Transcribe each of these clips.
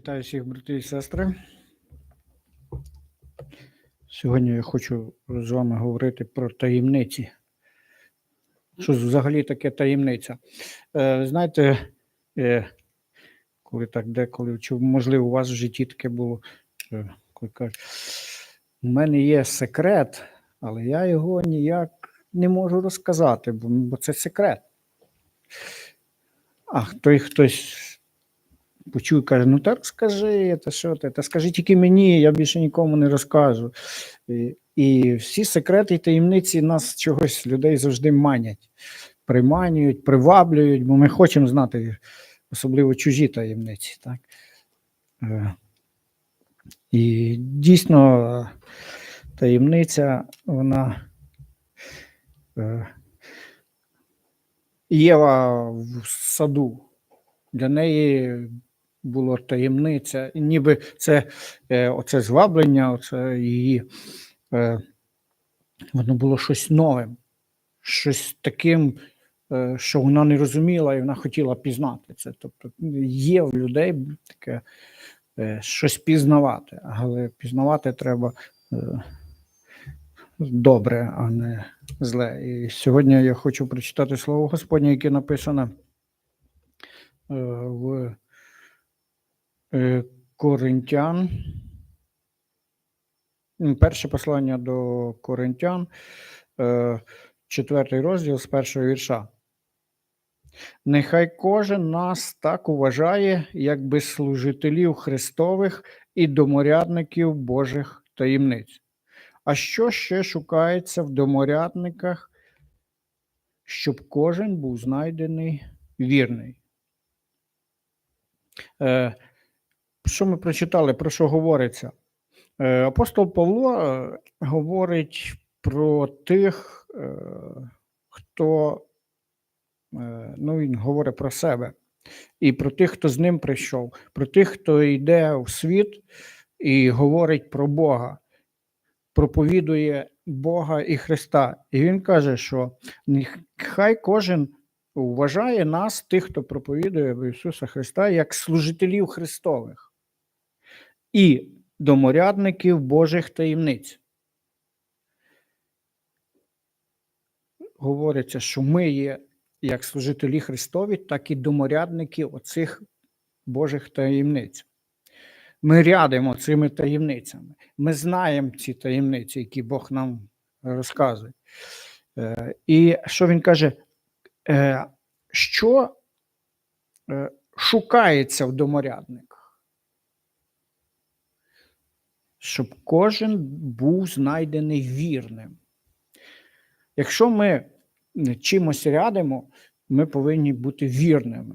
Вітаю всіх брати і сестри. Сьогодні я хочу з вами говорити про таємниці. Що взагалі таке таємниця? Е, знаєте, е, коли так деколи, чи можливо у вас в житті таке було, е, коли кажуть, у мене є секрет, але я його ніяк не можу розказати, бо, бо це секрет. А той хтось почує, каже: ну так скажи, та що ти, та скажи тільки мені, я більше нікому не розкажу. І, і всі секрети і таємниці нас чогось людей завжди манять, приманюють, приваблюють, бо ми хочемо знати, особливо чужі таємниці. Так? Е, І дійсно таємниця, вона. е, Єва в саду. Для неї було таємниця, ніби це е, оце зваблення, оце її, е, воно було щось новим, щось таким, е, що вона не розуміла і вона хотіла пізнати це. Тобто є в людей таке щось пізнавати, але пізнавати треба добре, а не зле. І сьогодні я хочу прочитати слово Господнє, яке написано в Коринтян. Перше послання до Коринтян, е, четвертий розділ з першого вірша. Нехай кожен нас так уважає, якби служителів Христових і доморядників Божих таємниць. А що ще шукається в доморядниках, щоб кожен був знайдений вірний? Що ми прочитали, про що говориться? Е, апостол Павло е, говорить про тих, е, хто, ну, він говорить про себе, і про тих, хто з ним прийшов, про тих, хто йде в світ і говорить про Бога, проповідує Бога і Христа. І він каже, що нехай кожен вважає нас, тих, хто проповідує Ісуса Христа, як служителів Христових і доморядників Божих таємниць. Говориться, що ми є як служителі Христові, так і доморядники оцих Божих таємниць. Ми рядимо цими таємницями. Ми знаємо ці таємниці, які Бог нам розказує. Е, І що він каже? Е, Що е, шукається в доморядниках? Щоб кожен був знайдений вірним. Якщо ми чимось рядимо, ми повинні бути вірними.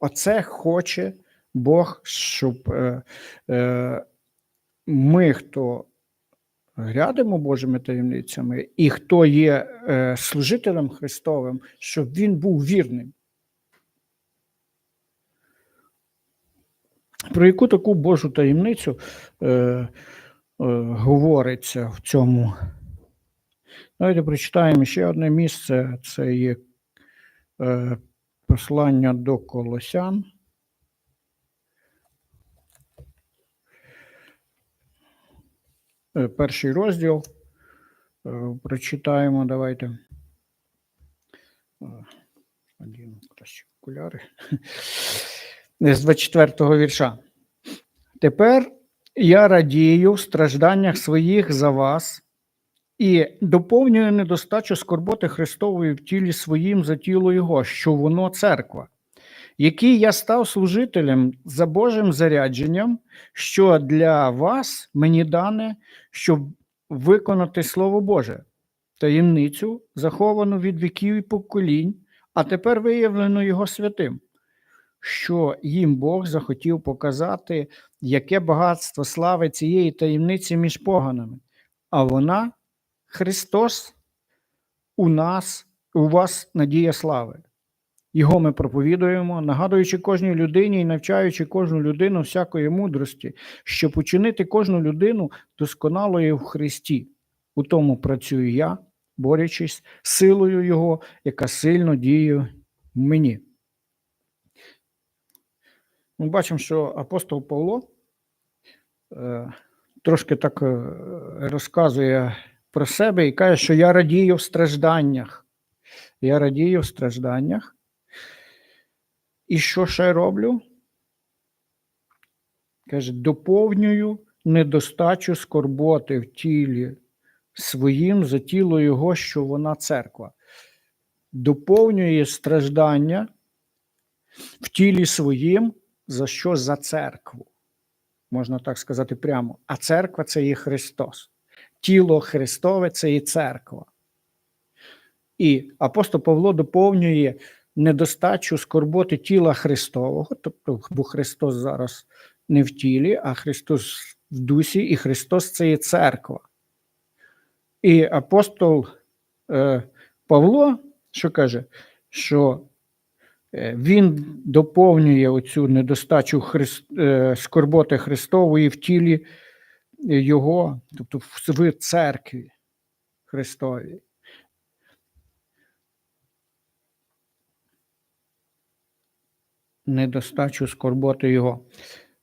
Оце хоче Бог, щоб е, е, ми, хто рядимо Божими таємницями, і хто є е, служителем Христовим, щоб він був вірним. Про яку таку Божу таємницю е, е, говориться в цьому? Давайте прочитаємо ще одне місце. Це є е, послання до Колосян. Е, Перший розділ. Е, Прочитаємо, давайте. Е, Один краще окуляри. З 24-го вірша. Тепер я радію в стражданнях своїх за вас і доповнюю недостачу скорботи Христової в тілі своїм за тіло Його, що воно церква, який я став служителем за Божим зарядженням, що для вас мені дане, щоб виконати Слово Боже, таємницю, заховану від віків і поколінь, а тепер виявлено Його святим, що їм Бог захотів показати, яке багатство слави цієї таємниці між поганами, а вона Христос у нас, у вас надія слави. Його ми проповідуємо, нагадуючи кожній людині і навчаючи кожну людину всякої мудрості, щоб учинити кожну людину досконалою в Христі. У тому працюю я, борючись силою Його, яка сильно діє в мені. Ми бачимо, що апостол Павло е, трошки так е, розказує про себе і каже, що я радію в стражданнях. Я радію в стражданнях. І що ще роблю? Каже, доповнюю недостачу скорботи в тілі своїм за тіло Його, що вона церква. Доповнює страждання в тілі своїм, за що за церкву. Можна так сказати прямо. А церква це є Христос. Тіло Христове це і церква. І апостол Павло доповнює недостачу скорботи тіла Христового, тобто, бо Христос зараз не в тілі, а Христос в дусі, і Христос це є церква. І апостол е, Павло, що каже, що він доповнює оцю недостачу Христ, е, скорботи Христової в тілі Його, тобто в, церкві Христовій. Недостачу скорботи Його.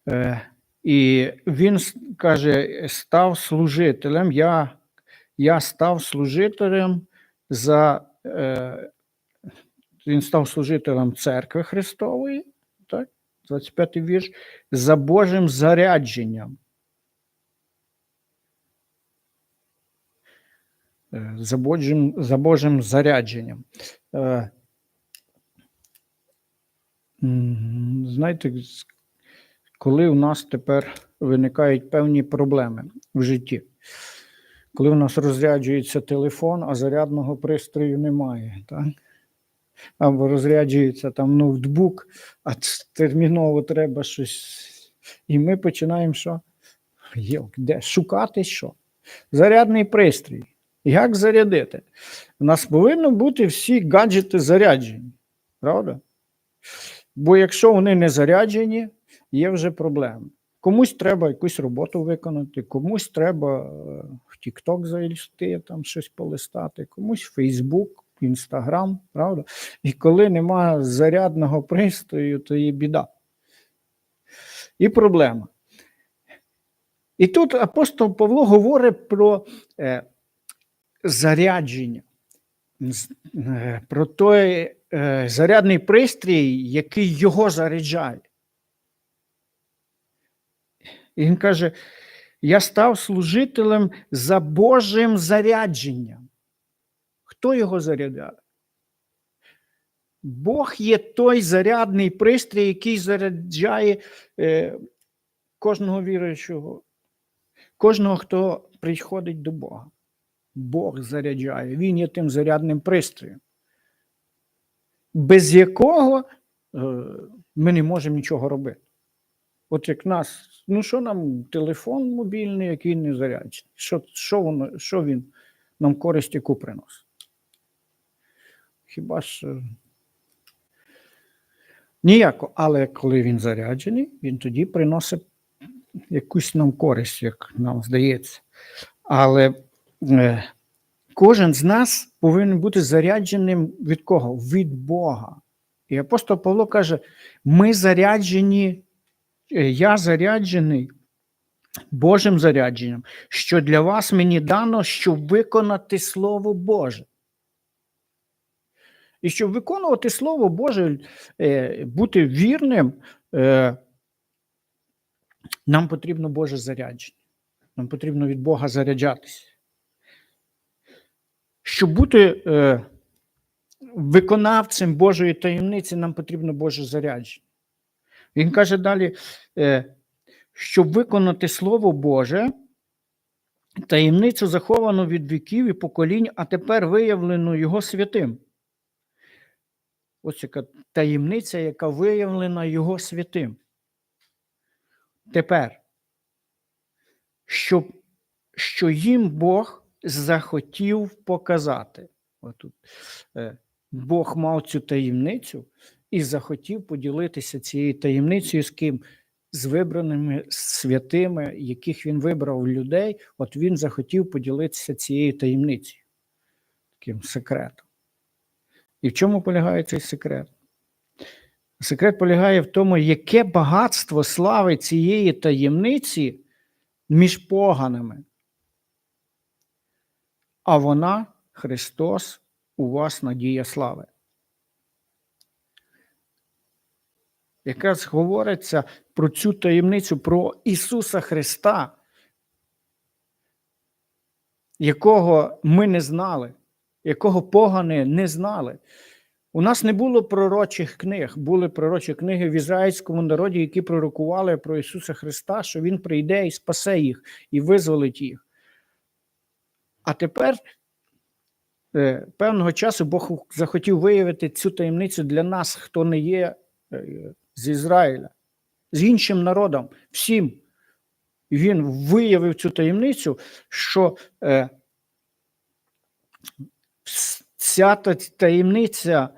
Е, і він каже: став служителем. Я, я став служителем за. Він став служителем церкви Христової, так? 25 вірш, за Божим зарядженням. Е, За Божим, за Божим зарядженням. Е, знаєте, коли у нас тепер виникають певні проблеми в житті, коли у нас розряджується телефон, а зарядного пристрою немає, так? Або розряджується там ноутбук, а терміново треба щось. І ми починаємо що? Йок, де? Шукати що? Зарядний пристрій. Як зарядити? У нас повинні бути всі гаджети заряджені, правда? Бо якщо вони не заряджені, є вже проблеми. Комусь треба якусь роботу виконати, комусь треба е, в TikTok зайти, там щось полистати, комусь Facebook, Instagram, правда? І коли немає зарядного пристрою, то є біда. І проблема. І тут апостол Павло говорить про е, зарядження, е, про той е, зарядний пристрій, який його заряджає. І він каже: Я став служителем за Божим зарядженням. Хто його заряджає? Бог є той зарядний пристрій, який заряджає е, кожного віруючого, кожного, хто приходить до Бога. Бог заряджає, Він є тим зарядним пристроєм, без якого е, ми не можемо нічого робити. От як нас, ну що нам телефон мобільний, який не заряджений? Що, що, воно, що він нам користь яку приносить? Хіба ж е, ніяко, але коли він заряджений, він тоді приносить якусь нам користь, як нам здається. Але е, кожен з нас повинен бути зарядженим від кого? Від Бога. І апостол Павло каже: ми заряджені, е, я заряджений Божим зарядженням, що для вас мені дано, щоб виконати Слово Боже. І щоб виконувати Слово Боже, е, бути вірним, е, нам потрібно Боже зарядження. Нам потрібно від Бога заряджатися. Щоб бути е, виконавцем Божої таємниці, нам потрібно Боже зарядження. Він каже далі, щоб виконати Слово Боже, таємницю заховану від віків і поколінь, а тепер виявлену Його святим. Ось яка таємниця, яка виявлена Його святим. Тепер, щоб, що їм Бог захотів показати. Отут. Е, Бог мав цю таємницю і захотів поділитися цією таємницею з ким? З вибраними святими, яких він вибрав людей, от він захотів поділитися цією таємницею, таким секретом. І в чому полягає цей секрет? Секрет полягає в тому, яке багатство слави цієї таємниці між поганими. А вона, Христос, у вас надія слави. Якраз говориться про цю таємницю, про Ісуса Христа, якого ми не знали, якого погани не знали. У нас не було пророчих книг, були пророчі книги в ізраїльському народі, які пророкували про Ісуса Христа, що Він прийде і спасе їх, і визволить їх. А тепер е, певного часу Бог захотів виявити цю таємницю для нас, хто не є е, з Ізраїля, з іншим народом, всім. Він виявив цю таємницю, що е, ця та- таємниця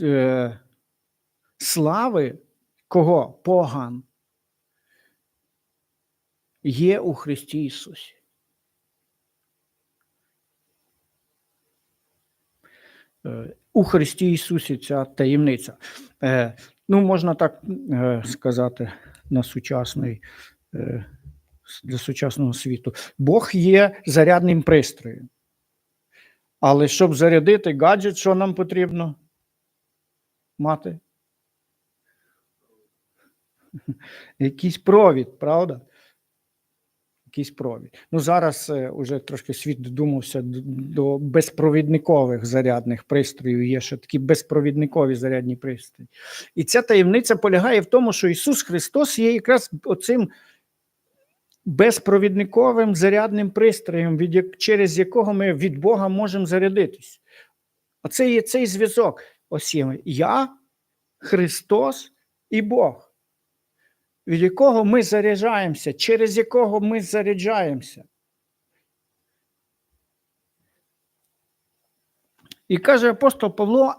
е, слави кого? Поган є у Христі Ісусі. Е, У Христі Ісусі ця таємниця. Е, Ну, можна так е, сказати на сучасний, е, для сучасного світу. Бог є зарядним пристроєм. Але щоб зарядити гаджет, що нам потрібно мати? Якийсь провід, правда? Якийсь провід. Ну, зараз е, уже трошки світ додумався до безпровідникових зарядних пристроїв. Є ще такі безпровідникові зарядні пристрої. І ця таємниця полягає в тому, що Ісус Христос є якраз оцим безпровідниковим зарядним пристроєм, від, через якого ми від Бога можемо зарядитись. Оце є цей зв'язок. Ось є я, Христос і Бог, від якого ми заряджаємося, через якого ми заряджаємося. І каже апостол Павло,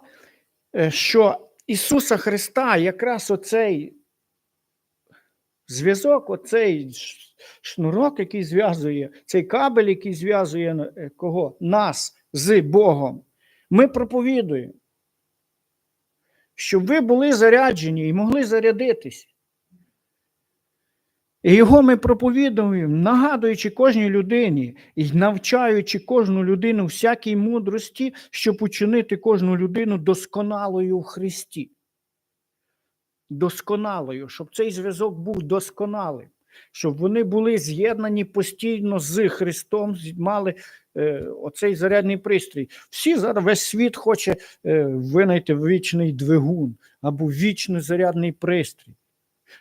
е, що Ісуса Христа якраз оцей зв'язок, оцей шнурок, який зв'язує, цей кабель, який зв'язує е, кого? Нас з Богом. Ми проповідуємо, щоб ви були заряджені і могли зарядитись. І його ми проповідуємо, нагадуючи кожній людині і навчаючи кожну людину всякій мудрості, щоб учинити кожну людину досконалою в Христі. Досконалою, щоб цей зв'язок був досконалим, щоб вони були з'єднані постійно з Христом, мали е, оцей зарядний пристрій. Всі зараз весь світ хоче е, винайти вічний двигун або вічний зарядний пристрій.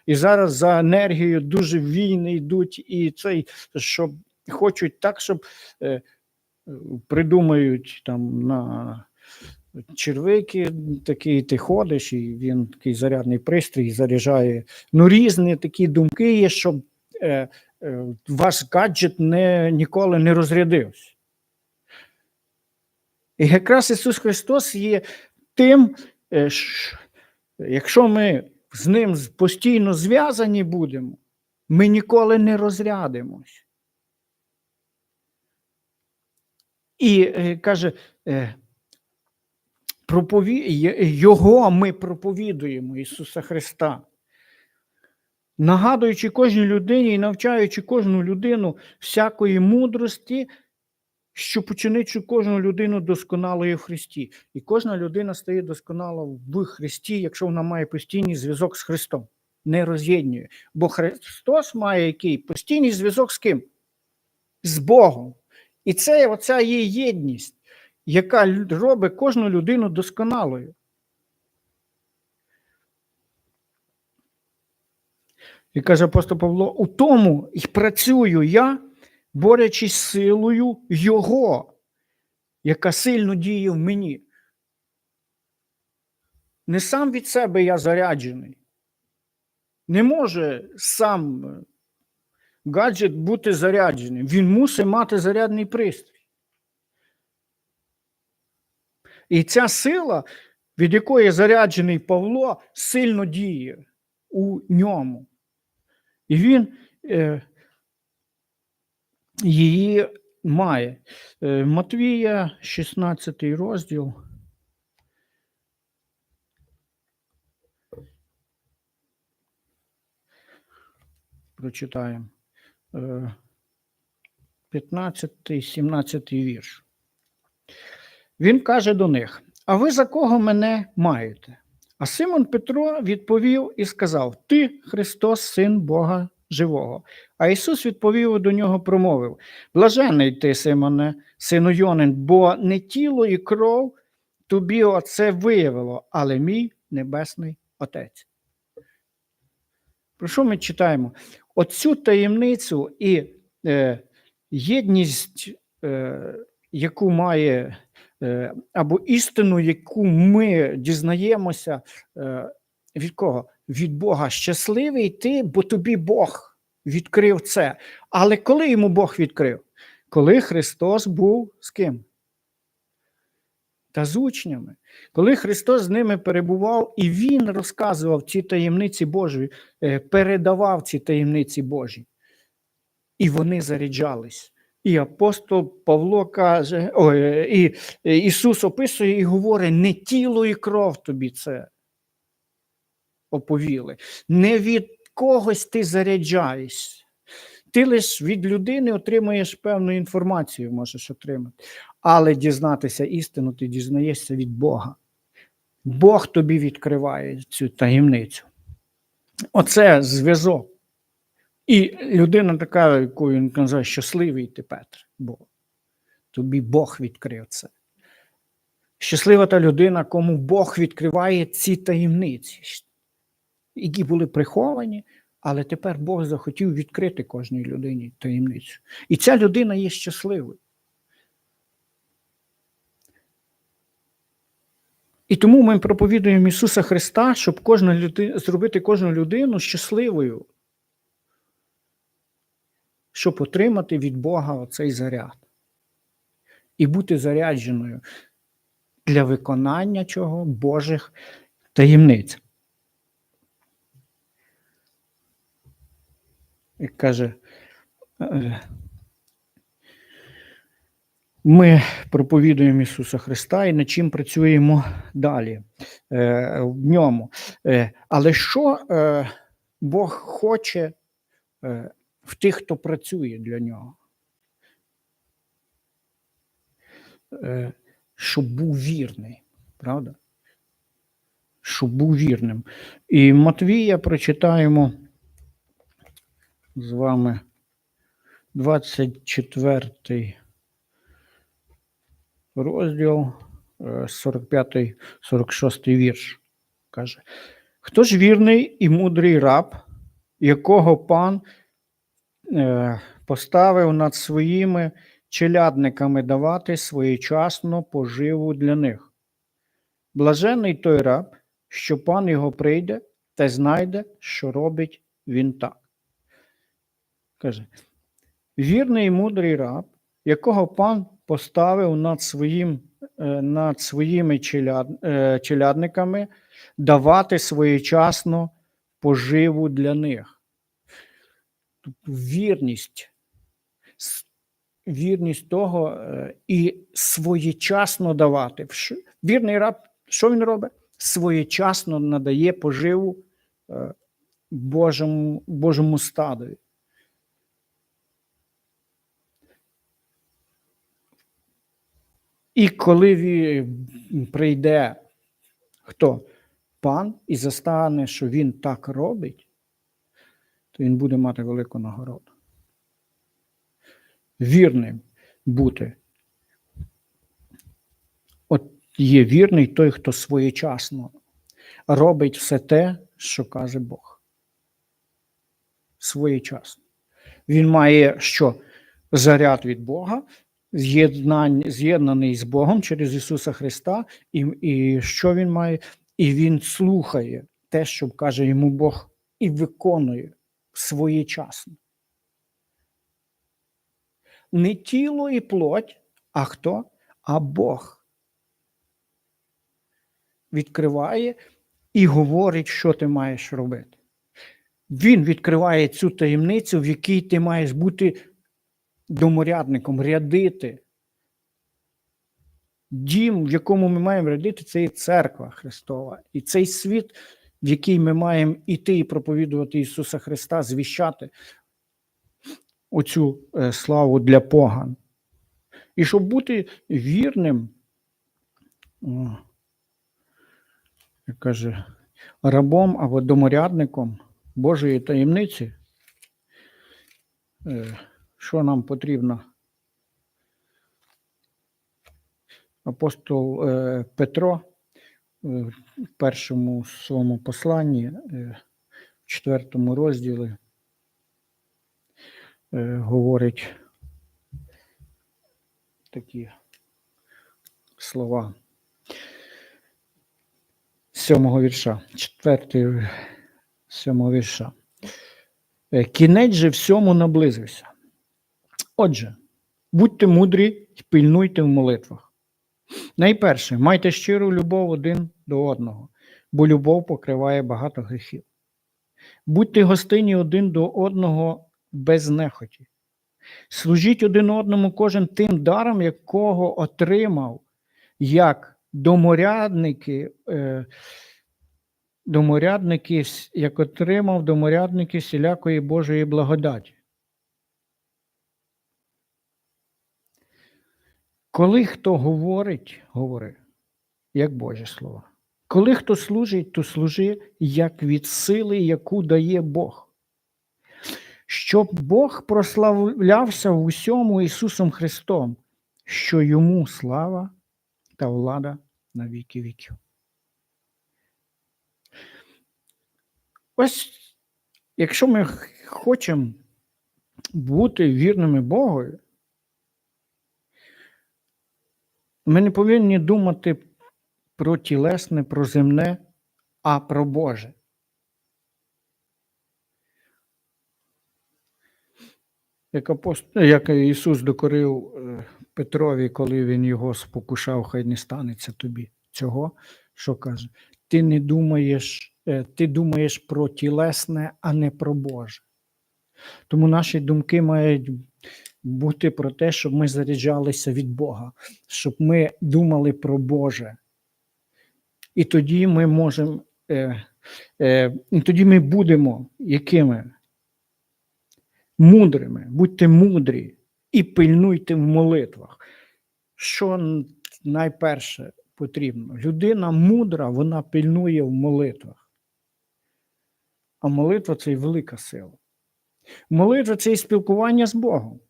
І зараз за енергією дуже війни йдуть, і цей, щоб хочуть так, щоб е, придумають там на червики, такий ти ходиш, і він такий зарядний пристрій заряджає. Ну, різні такі думки є, щоб е, е, ваш гаджет не, ніколи не розрядився. І якраз Ісус Христос є тим, е, ш- якщо ми з ним постійно зв'язані будемо, ми ніколи не розрядимось. І е, каже, е, пропові... Його ми проповідуємо, Ісуса Христа. Нагадуючи кожній людині і навчаючи кожну людину всякої мудрості, щоб учинити кожну людину досконалою в Христі. І кожна людина стає досконала в Христі, якщо вона має постійний зв'язок з Христом, не роз'єднує. Бо Христос має який? Постійний зв'язок з ким? З Богом. І це оця є єдність, яка робить кожну людину досконалою. І каже апостол Павло: у тому і працюю я, борючись силою Його, яка сильно діє в мені. Не сам від себе я заряджений. Не може сам е, гаджет бути зарядженим. Він мусить мати зарядний пристрій. І ця сила, від якої заряджений Павло, сильно діє у ньому. І він е, її має. Е, Матвія, 16 розділ. Прочитаємо. Е, 15, 17 вірш. Він каже до них: А ви за кого мене маєте? А Симон Петро відповів і сказав: Ти Христос, син Бога живого. А Ісус відповів і до нього промовив: Блажений ти, Симоне, сину Йонин, бо не тіло і кров тобі оце виявило, але мій небесний Отець. Про що ми читаємо? Оцю таємницю і е, єдність, е, яку має, або істину, яку ми дізнаємося, е, від кого? Від Бога. Щасливий ти, бо тобі Бог відкрив це. Але коли йому Бог відкрив? Коли Христос був з ким? Та з учнями. Коли Христос з ними перебував, і Він розказував ці таємниці Божі, е, передавав ці таємниці Божі. І вони заряджались. І апостол Павло каже, ой, і Ісус описує і говорить: не тіло і кров тобі це оповіли. Не від когось ти заряджаєшся. Ти лише від людини отримуєш певну інформацію, можеш отримати. Але дізнатися істину ти дізнаєшся від Бога. Бог тобі відкриває цю таємницю. Оце зв'язок. І людина така, якою він каже, щасливий ти, Петр, бо тобі Бог відкрив це. Щаслива та людина, кому Бог відкриває ці таємниці, які були приховані, але тепер Бог захотів відкрити кожній людині таємницю. І ця людина є щасливою. І тому ми проповідуємо Ісуса Христа, щоб кожна людина, зробити кожну людину щасливою, щоб отримати від Бога оцей заряд. І бути зарядженою для виконання чого Божих таємниць. І каже, е, ми проповідуємо Ісуса Христа і над чим працюємо далі е, в ньому. Е, Але що Бог хоче в тих, хто працює для нього? Щоб був вірний, правда? Щоб був вірним. І Матвія прочитаємо з вами 24 розділ, 45-46 вірш. Каже: Хто ж вірний і мудрий раб, якого пан е, поставив над своїми челядниками давати своєчасно поживу для них? Блажений той раб, що пан його прийде та знайде, що робить він так. Каже, вірний і мудрий раб, якого пан поставив над своїм, е, над своїми челяд, е, челядниками давати своєчасно поживу для них. Вірність, вірність того е, і своєчасно давати. Вірний раб, що він робить? Своєчасно надає поживу Божому, Божому стадові. І коли прийде хто? Пан і застане, що він так робить, то він буде мати велику нагороду. Вірним бути. От є вірний той, хто своєчасно робить все те, що каже Бог. Своєчасно. Він має що? Заряд від Бога, з'єднаний з Богом через Ісуса Христа, і, і що Він має? І Він слухає те, що каже йому Бог, і виконує своєчасно. Не тіло і плоть, а хто? А Бог. Відкриває і говорить, що ти маєш робити. Він відкриває цю таємницю, в якій ти маєш бути доморядником, рядити. Дім, в якому ми маємо рядити, це є церква Христова. І цей світ в якій ми маємо іти і проповідувати Ісуса Христа, звіщати оцю е, славу для поган. І щоб бути вірним, як каже, рабом або доморядником Божої таємниці, е, що нам потрібно? Апостол е, Петро в першому своєму посланні, е, в четвертому розділі, е, говорить такі слова сьомого вірша, четвертий сьомого вірша. Е, Кінець же всьому наблизився. Отже, будьте мудрі і пильнуйте в молитвах. Найперше, майте щиру любов один до одного, бо любов покриває багато гріхів. Будьте гостинні один до одного без нехоті. Служіть один одному кожен тим даром, якого отримав, як доморядники, е, доморядники, як отримав доморядники всілякої Божої благодаті. Коли хто говорить, говори, як Боже Слово. Коли хто служить, то служи як від сили, яку дає Бог. Щоб Бог прославлявся в усьому Ісусом Христом, що йому слава та влада на віки віків. Ось, якщо ми хочемо бути вірними Богові, ми не повинні думати про тілесне, про земне, а про Боже. Як, апост... як Ісус докорив е, Петрові, коли він його спокушав, хай не станеться тобі цього, що каже: ти не думаєш, е, ти думаєш про тілесне, а не про Боже. Тому наші думки мають бути про те, щоб ми заряджалися від Бога, щоб ми думали про Боже. І тоді ми можемо, е, е, тоді ми будемо якими? Мудрими, будьте мудрі і пильнуйте в молитвах. Що найперше потрібно? Людина мудра, вона пильнує в молитвах. А молитва це і велика сила. Молитва це і спілкування з Богом.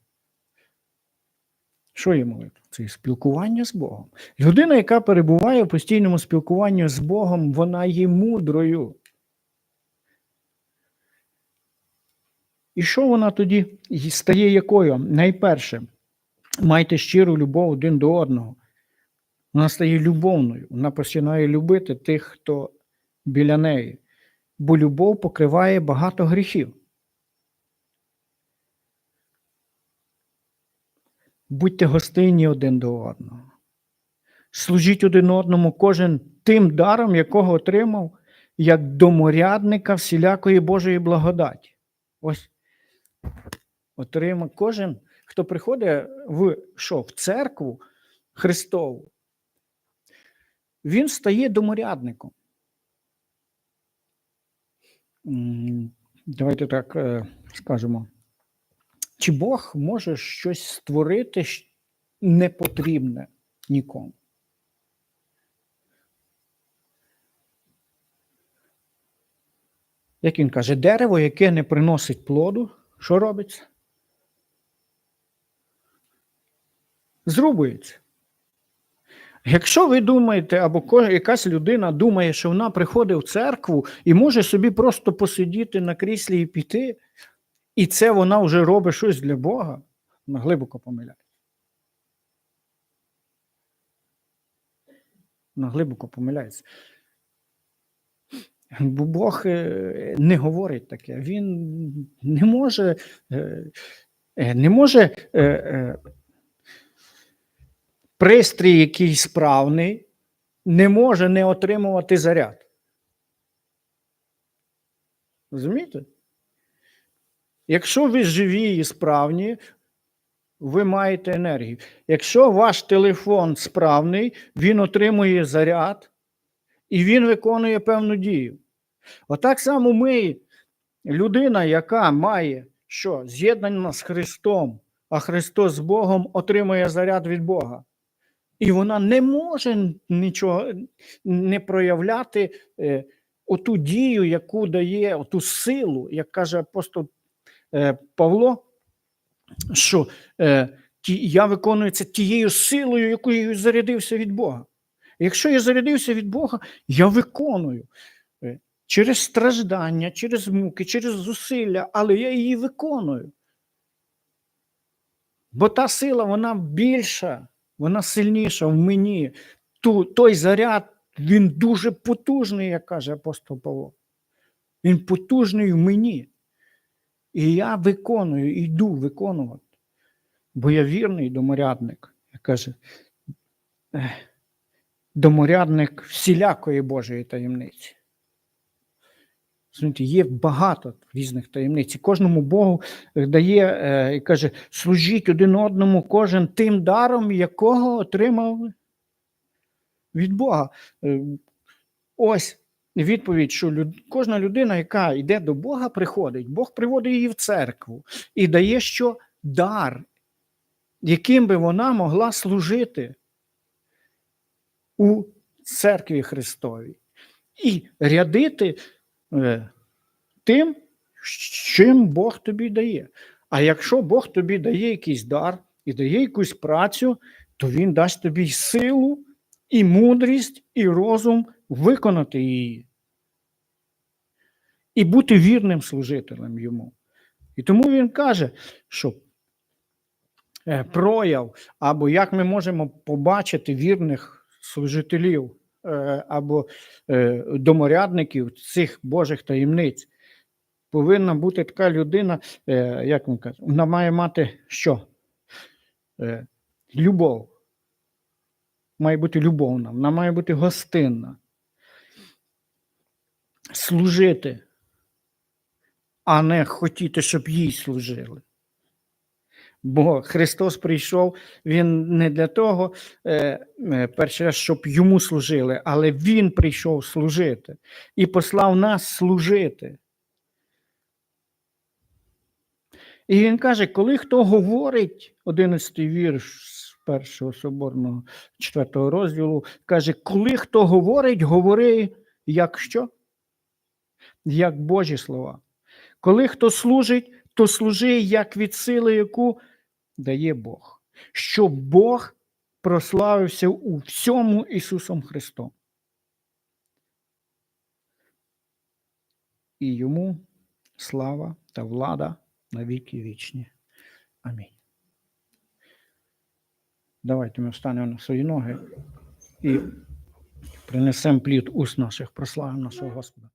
Що молитва? Це спілкування з Богом. Людина, яка перебуває в постійному спілкуванні з Богом, вона є мудрою. І що вона тоді стає якою? Найперше, майте щиру любов один до одного. Вона стає любовною. Вона починає любити тих, хто біля неї. Бо любов покриває багато гріхів. Будьте гостинні один до одного. Служіть один одному кожен тим даром, якого отримав, як доморядника всілякої Божої благодаті. Ось отримав кожен, хто приходить в що? В церкву Христову, він стає доморядником. Давайте так е, скажемо. Чи Бог може щось створити непотрібне нікому? Як він каже, дерево, яке не приносить плоду, що робиться? Зрубується. Якщо ви думаєте, або якась людина думає, що вона приходить в церкву і може собі просто посидіти на кріслі і піти, і це вона вже робить щось для Бога, вона глибоко помиляється. Вона глибоко помиляється. Бо Бог е, не говорить таке. Він не може, е, е, не може пристрій, який справний, не може не отримувати заряд. Розумієте? Якщо ви живі і справні, ви маєте енергію. Якщо ваш телефон справний, він отримує заряд і він виконує певну дію. Отак само ми, людина, яка має що? З'єднання з Христом, а Христос з Богом отримує заряд від Бога. І вона не може нічого не проявляти е, оту дію, яку дає, оту силу, як каже апостол Павло, що е, я виконую тією силою, якою зарядився від Бога. Якщо я зарядився від Бога, я виконую е, через страждання, через муки, через зусилля, але я її виконую. Бо та сила, вона більша, вона сильніша в мені. Ту, той заряд, він дуже потужний, як каже апостол Павло. Він потужний в мені. І я виконую, йду виконувати. Бо я вірний доморядник, як каже, доморядник всілякої Божої таємниці. Знаєте, Є багато різних таємниць. І кожному Богу дає е, і каже: служіть один одному, кожен тим даром, якого отримав від Бога. Е, Ось відповідь, що люд... кожна людина, яка йде до Бога, приходить, Бог приводить її в церкву і дає що дар, яким би вона могла служити у церкві Христовій. І рядити е, тим, чим Бог тобі дає. А якщо Бог тобі дає якийсь дар і дає якусь працю, то Він дасть тобі й силу, і мудрість, і розум виконати її. І бути вірним служителем йому. І тому він каже, що е, прояв, або як ми можемо побачити вірних служителів е, або е, доморядників цих Божих таємниць, повинна бути така людина, як він каже, вона має мати що? Любов. Має бути любовна, вона має бути гостинна. Служити, а не хотіти, щоб їй служили. Бо Христос прийшов, Він не для того, е, е, перший щоб йому служили, але Він прийшов служити і послав нас служити. І він каже, коли хто говорить, 11 вірш з першого соборного 4 розділу, каже, коли хто говорить, говори як що? Як Божі слова. Коли хто служить, то служи як від сили, яку дає Бог, щоб Бог прославився у всьому Ісусом Христом. І йому слава та влада на віки вічні. Амінь. Давайте ми встанемо на свої ноги і принесемо плід уст наших, прославимо нашого Господа.